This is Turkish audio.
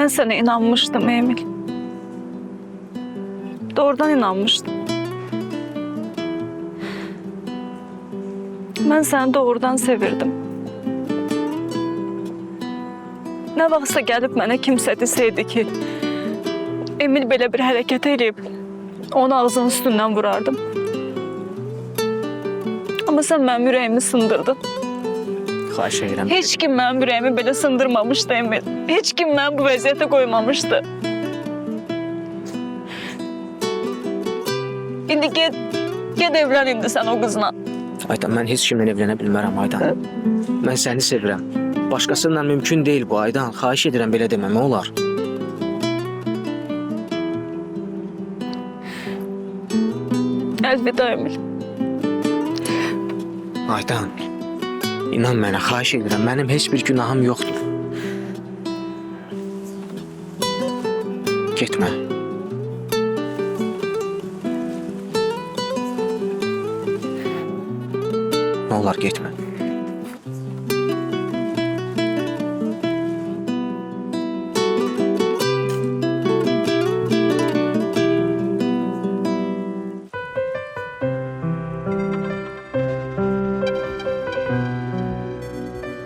Ben sana inanmıştım Emil. Doğrudan inanmıştım. Ben seni doğrudan sevirdim. Ne vaxtsa gelip mənə kimsə deseydi ki, Emil belə bir hərəkət eləyib, onu ağzının üstündən vurardım. Amma sən mənim ürəyimi sındırdın. Xahiş edirəm. Heç kim mənim ürəyimi belə sındırmamışdı Emil. Heç kim məni bu vəziyyətə qoymamışdı. İndi get, get evlən indi sən o qızla. Aydan, mən heç kimlə evlənə bilmərəm Aydan. Mən səni sevirəm. Başqasıyla mümkün deyil bu Aydan. Xahiş edirəm belə deməmə olar. Əlvida Emil. Aydan. İnan mənə, xahiş edirəm. Mənim heç bir günahım yoxdur. Getmə. Nə olar getmə.